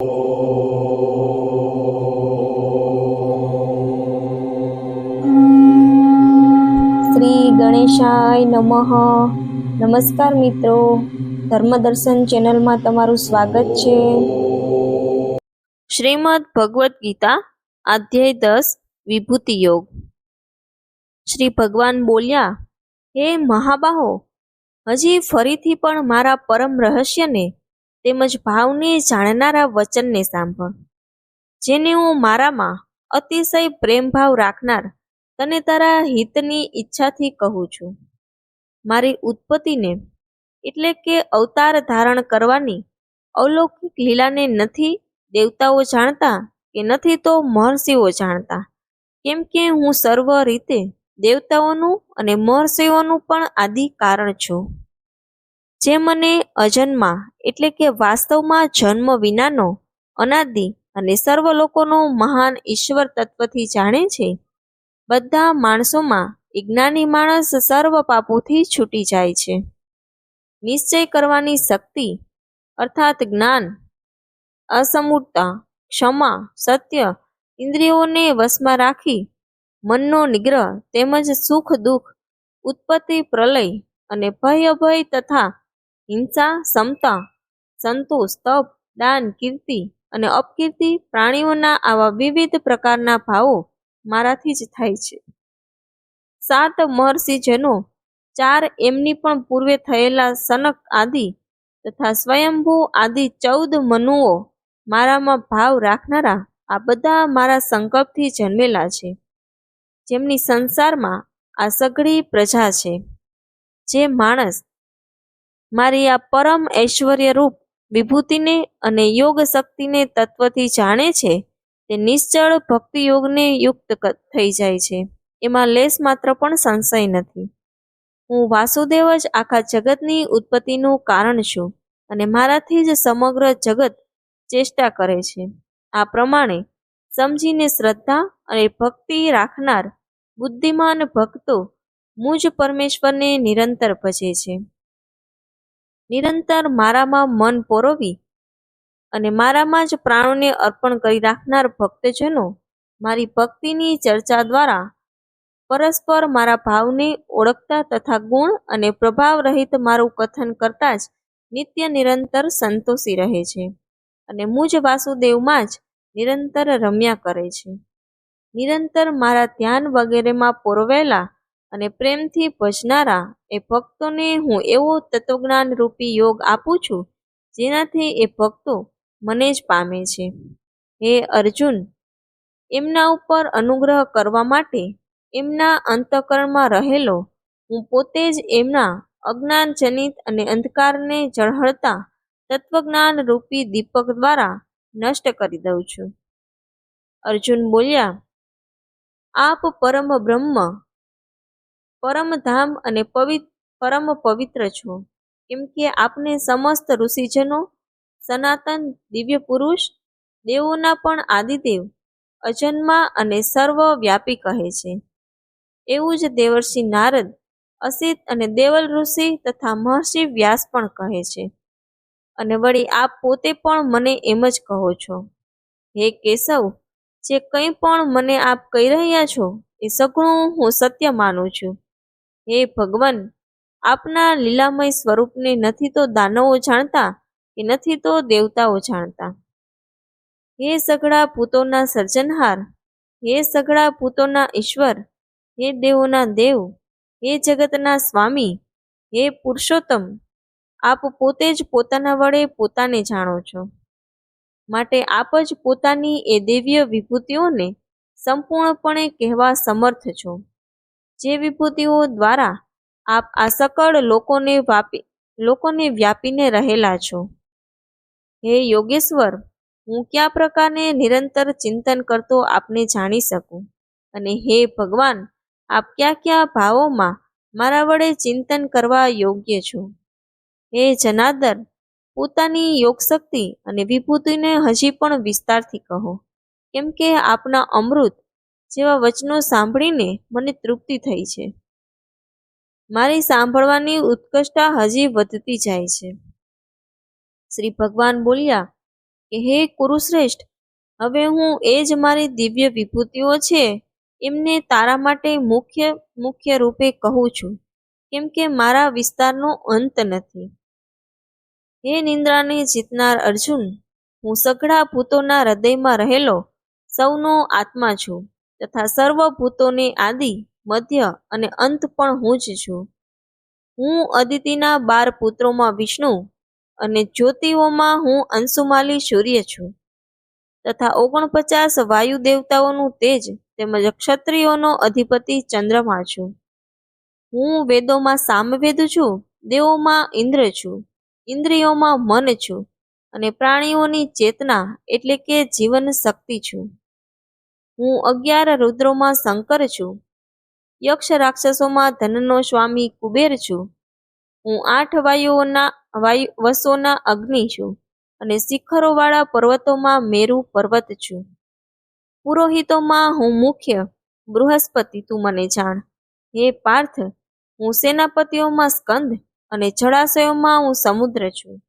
શ્રી ગણેશાય નમઃ. નમસ્કાર મિત્રો. ધર્મદર્શન ચેનલમાં તમારું સ્વાગત છે. શ્રીમદ ભગવદ્ ગીતા, અધ્યાય દસ, વિભૂતિ યોગ. શ્રી ભગવાન બોલ્યા, હે મહાબાહો, હજી ફરીથી પણ મારા પરમ રહસ્યને તેમજ ભાવને જાણનારા વચનને સાંભળ. જેને હું મારામાં અતિશય પ્રેમભાવ રાખનાર તને તારા હિતની ઈચ્છાથી કહું છું. મારી ઉત્પત્તિને એટલે કે અવતાર ધારણ કરવાની અલૌકિક લીલાને નથી દેવતાઓ જાણતા કે નથી તો મહર્ષિઓ જાણતા. કેમ કે હું સર્વ રીતે દેવતાઓનું અને મહર્ષિઓનું પણ આદિ કારણ છું. જે મને અજન્મા એટલે કે વાસ્તવમાં જન્મ વિનાનો અનાદિ અને સર્વ લોકોનો મહાન ઈશ્વર તત્વથી જાણે છે. બધા માણસોમાં જ્ઞાની માણસ સર્વ પાપોથી છૂટી જાય છે. નિશ્ચય કરવાની શક્તિ અર્થાત જ્ઞાન, અસમૂળતા, ક્ષમા, સત્ય ઇન્દ્રિયોને વશમાં રાખી, મનનો નિગ્રહ તેમજ સુખ દુઃખ, ઉત્પત્તિ પ્રલય અને ભય અભય તથા હિંસા, સમતા, સંતોષ, તપ, દાન, કીર્તિ અને અપકીર્તિ પ્રાણીઓના આવા વિવિધ પ્રકારના ભાવો મારાથી જ થાય છે. સાત મહર્ષિજનો ચાર એમની પણ પૂર્વે થયેલા સનક આદિ તથા સ્વયંભૂ આદિ ચૌદ મનુઓ મારામાં ભાવ રાખનારા આ બધા મારા સંકલ્પથી જન્મેલા છે. જેમની સંસારમાં આ સઘળી પ્રજા છે. જે માણસ મારી આ પરમ ઐશ્વર્યરૂપ વિભૂતિને અને યોગ શક્તિને તત્વથી જાણે છે, તે નિશ્ચળ ભક્તિ યોગને યુક્ત થઈ જાય છે. એમાં લેશ માત્ર પણ સંશય નથી. હું વાસુદેવ જ આખા જગતની ઉત્પત્તિનું કારણ છું અને મારાથી જ સમગ્ર જગત ચેષ્ટા કરે છે. આ પ્રમાણે સમજીને શ્રદ્ધા અને ભક્તિ રાખનાર બુદ્ધિમાન ભક્તો મુજ પરમેશ્વરને નિરંતર ભજે છે. નિરંતર મારામાં મન પોરવી અને મારામાં જ પ્રાણોને અર્પણ કરી રાખનાર ભક્તજનો મારી ભક્તિની ચર્ચા દ્વારા પરસ્પર મારા ભાવને ઓળખતા તથા ગુણ અને પ્રભાવ રહિત મારું કથન કરતા જ નિત્ય નિરંતર સંતોષી રહે છે અને મુજ વાસુદેવમાં જ નિરંતર રમ્યા કરે છે. નિરંતર મારા ધ્યાન વગેરેમાં પોરવેલા અને પ્રેમથી ભજનારા એ ભક્તોને હું એવો તત્વજ્ઞાન રૂપી યોગ આપું છું, જેનાથી એ ભક્તો મને જ પામે છે. હે અર્જુન, એમના ઉપર અનુગ્રહ કરવા માટે એમના અંતકરણમાં રહેલો, હું પોતે જ એમના અજ્ઞાનજનિત અને અંધકારને ઝળહળતા તત્વજ્ઞાન રૂપી દીપક દ્વારા નષ્ટ કરી દઉં છું. અર્જુન બોલ્યા, આપ પરમ બ્રહ્મ પરમધામ અને પવિત્ર પરમ પવિત્ર છો. કેમ કે આપને સમસ્ત ઋષિજનો, સનાતન દિવ્ય પુરુષ, દેવોના પણ આદિદેવ, અજન્મા અને સર્વવ્યાપી કહે છે. એવું જ દેવર્ષિ નારદ, અસિત અને દેવલ ઋષિ તથા મહર્ષિ વ્યાસ પણ કહે છે. અને વળી આપ પોતે પણ મને એમ જ કહો છો. હે કેશવ, જે કંઈ પણ મને આપ કહી રહ્યા છો, એ સઘળું હું સત્ય માનું છું. હે ભગવાન, આપના લીલામય સ્વરૂપને નથી તો દાનવો જાણતા કે નથી તો દેવતાઓ જાણતા? હે સઘળા પૂતોના સર્જનહાર, હે સઘળા પૂતોના ઈશ્વર, હે દેવોના દેવ, હે જગતના સ્વામી, હે પુરુષોત્તમ, આપ પોતે જ પોતાના વડે પોતાને જાણો છો. માટે આપ જ પોતાની એ દિવ્ય વિભૂતિઓને સંપૂર્ણપણે કહેવા સમર્થ છો. જે વિભૂતિઓ દ્વારા આપ આ સકળ લોકોને વાપી, લોકોને વ્યાપીને રહેલા છો. હે યોગેશ્વર, હું કયા પ્રકારને નિરંતર ચિંતન કરતો આપને જાણી શકું? અને હે ભગવાન, આપ કયા કયા ભાવોમાં મારા વડે ચિંતન કરવા યોગ્ય છો? હે જનાદર પોતાની યોગશક્તિ અને વિભૂતિને હજી પણ વિસ્તારથી કહો. કેમ કે આપના અમૃત જેવા વચનો સાંભળીને મને તૃપ્તિ થઈ છે. મારી સાંભળવાની ઉત્કૃષ્ટતા હજી વધતી જાય છે. શ્રી ભગવાન બોલ્યા, કે હે કુરુશ્રેષ્ઠ, હવે હું એ જ મારી દિવ્ય વિભૂતિઓ છે, એમને તારા માટે મુખ્ય મુખ્ય રૂપે કહું છું, કેમ કે મારા વિસ્તારનો અંત નથી. હે નિંદ્રાને જીતનાર અર્જુન, હું સઘળા ભૂતોના હૃદયમાં રહેલો સૌનો આત્મા છું. તથા સર્વ ભૂતોને આદિ, મધ્ય અને અંત પણ હું જ છું. હું અદિતિના બાર પુત્રોમાં વિષ્ણુ અને જ્યોતિઓમાં હું અંશુમાલી સૂર્ય છું. તથા ઓગણપચાસ વાયુ દેવતાઓનું તેજ તેમજ ક્ષત્રિયોનો અધિપતિ ચંદ્રમા છું. હું વેદોમાં સામવેદ છું, દેવોમાં ઇન્દ્ર છું, ઇન્દ્રિયોમાં મન છું અને પ્રાણીઓની ચેતના એટલે કે જીવન શક્તિ છું. હું અગિયાર રુદ્રોમાં શંકર છું. યક્ષ રાક્ષસોમાં ધનનો સ્વામી કુબેર છું. હું આઠ વાયુઓના, વાયુ, વસોના અગ્નિ છું અને શિખરોવાળા પર્વતોમાં મેરુ પર્વત છું. પુરોહિતોમાં હું મુખ્ય, બૃહસ્પતિ, તું મને જાણ. હે પાર્થ, હું સેનાપતિઓમાં સ્કંદ અને જળાશયોમાં હું સમુદ્ર છું.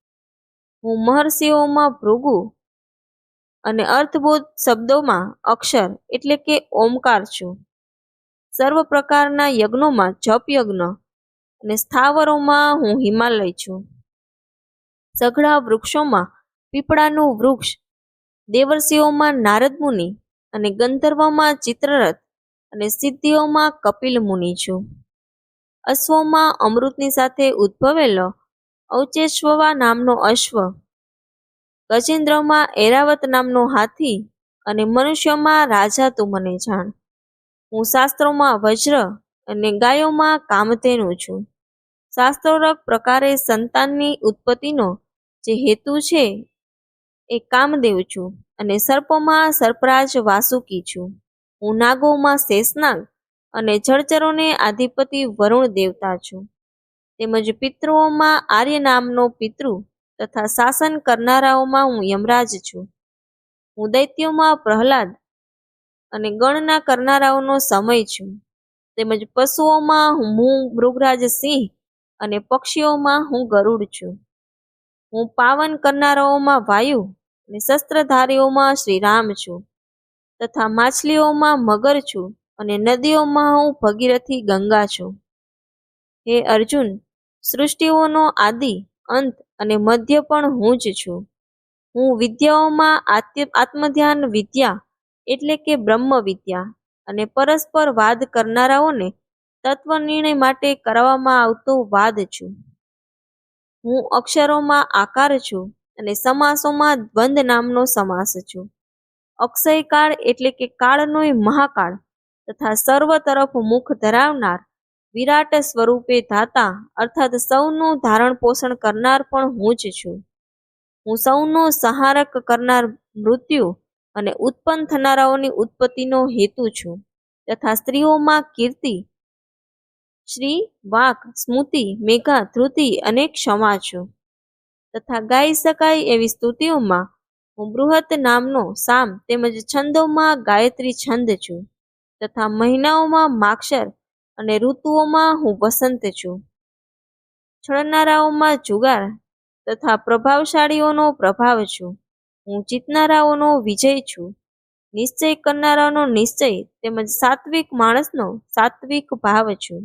હું મહર્ષિઓમાં ભૃગુ અને અર્થબોધ શબ્દોમાં અક્ષર એટલે કે ઓમકાર છું. સર્વ પ્રકારના યજ્ઞોમાં જપ યજ્ઞ અને સ્થાવરોમાં હું હિમાલય છું. સઘળા વૃક્ષોમાં પીપળાનું વૃક્ષ, દેવર્ષિઓમાં નારદ મુનિ અને ગંધર્વમાં ચિત્રરથ અને સિદ્ધિઓમાં કપિલ મુનિ છું. અશ્વમાં અમૃતની સાથે ઉદ્ભવેલો ઔચેશ્વવા નામનો અશ્વ ગજેન્દ્રમાં એરાવત નામનો હાથી અને મનુષ્યમાં રાજા તું મને જાણ. હું શાસ્ત્રોમાં વજ્ર અને ગાયોમાં કામધેનુ છું. શાસ્ત્રોરક પ્રકારે સંતાનની ઉત્પત્તિનો જે હેતુ છે એ કામદેવ છું અને સર્પોમાં સર્પરાજ વાસુકી છું. હું નાગોમાં શેષનાગ અને જળચરોને આધિપતિ વરુણ દેવતા છું. તેમજ પિતૃઓમાં આર્ય નામનો પિતૃ તથા શાસન કરનારાઓમાં હું યમરાજ છું. હું દૈત્યોમાં પ્રહલાદ અને ગણના કરનારાઓનો સમય છું. તેમજ પશુઓમાં હું મૃગરાજ સિંહ અને પક્ષીઓમાં હું ગરુડ છું. હું પાવન કરનારાઓમાં વાયુ અને શસ્ત્રધારીઓમાં શ્રીરામ છું. તથા માછલીઓમાં મગર છું અને નદીઓમાં હું ભગીરથી ગંગા છું. હે અર્જુન, સૃષ્ટિઓનો આદિ અંત અને મધ્ય પણ હું જ છું. હું વિદ્યાઓમાં આત્મધ્યાન વિદ્યા એટલે કે બ્રહ્મ વિદ્યા અને પરસ્પર વાદ કરનારાઓને તત્વ નિર્ણય માટે કરવામાં આવતો વાદ છું. હું અક્ષરોમાં આકાર છું અને સમાસોમાં દ્વંદ નામનો સમાસ છું. અક્ષયકાળ એટલે કે કાળનોય મહાકાળ તથા સર્વ તરફ મુખ ધરાવનાર વિરાટ સ્વરૂપે ધાતા, અર્થાત સૌનું ધારણ પોષણ કરનાર પણ હું જ છું. હું સૌનો સહારક કરનાર મૃત્યુ અને ઉત્પન્ન થનારાઓની ઉત્પત્તિનો હેતુ છું. તથા સ્ત્રીઓમાં કીર્તિ, શ્રી, વાક, સ્મૃતિ, મેઘા ધૃતિ અને ક્ષમા છું. તથા ગાઈ શકાય એવી સ્તુતિઓમાં હું બૃહત નામનો સામ તેમજ છંદોમાં ગાયત્રી છંદ છું. તથા મહિનાઓમાં માક્ષર અને ઋતુઓમાં હું વસંત છું. છળનારાઓમાં જુગાર તથા પ્રભાવશાળીઓનો પ્રભાવ છું. હું જીતનારાઓનો વિજય છું. નિશ્ચય કરનારાનો નિશ્ચય તેમજ સાત્વિક માણસનો સાત્વિક ભાવ છું.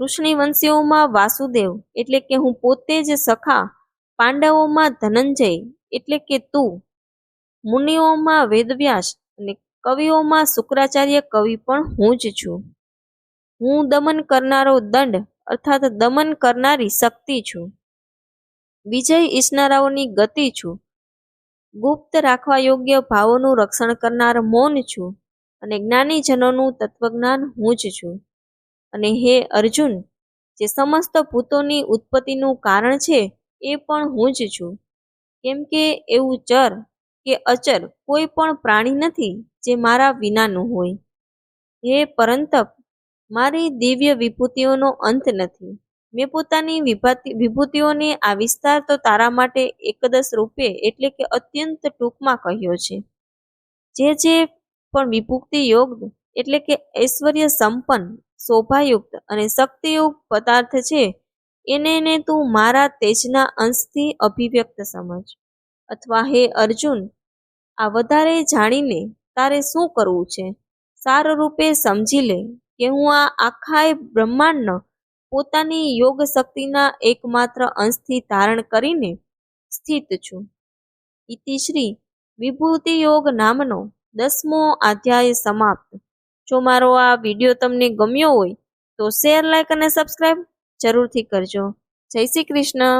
વંશીઓમાં વાસુદેવ એટલે કે હું પોતે જ સખા, પાંડવોમાં ધનંજય એટલે કે તું. મુનિઓમાં વેદવ્યાસ અને કવિઓમાં શુક્રાચાર્ય કવિ પણ હું જ છું. હું દમન કરનારો દંડ, અર્થાત દમન કરનારી શક્તિ છું. વિજય ઈચ્છનારાઓની ગતિ છું. ગુપ્ત રાખવા યોગ્ય ભાવોનું રક્ષણ કરનાર મૌન છું અને જ્ઞાનીજનોનું તત્વજ્ઞાન હું જ છું. અને હે અર્જુન, જે સમસ્ત ભૂતોની ઉત્પત્તિનું કારણ છે એ પણ હું જ છું. કેમ કે એવું ચર કે અચર કોઈ પણ પ્રાણી નથી જે મારા વિનાનું હોય. હે પરંતપ મારી દિવ્ય વિભૂતિઓનો અંત નથી. મેં પોતાની વિભાતિ, વિભૂતિઓને આ વિસ્તાર તો તારા માટે એકદશ રૂપે એટલે કે અત્યંત ટૂંકમાં કહ્યો છે. જે જે પણ વિભુક્તિ યોગ એટલે કે ઐશ્વર્ય સંપન્ન, શોભાયુક્ત અને શક્તિયુક્ત પદાર્થ છે, એને તું મારા તેજના અંશથી અભિવ્યક્ત સમજ. અથવા હે અર્જુન, આ વધારે જાણીને તારે શું કરવું છે? સારરૂપે સમજી લે. કે હું આ આખાય બ્રહ્માંડનો પોતાની યોગ શક્તિના એકમાત્ર અંશથી ધારણ કરીને સ્થિત છું. ઇતિશ્રી વિભૂતિ યોગ નામનો દસમો અધ્યાય સમાપ્ત. જો મારો આ વીડિયો તમને ગમ્યો હોય તો શેર, લાઈક અને સબસ્ક્રાઈબ જરૂરથી કરજો. જય શ્રી કૃષ્ણ.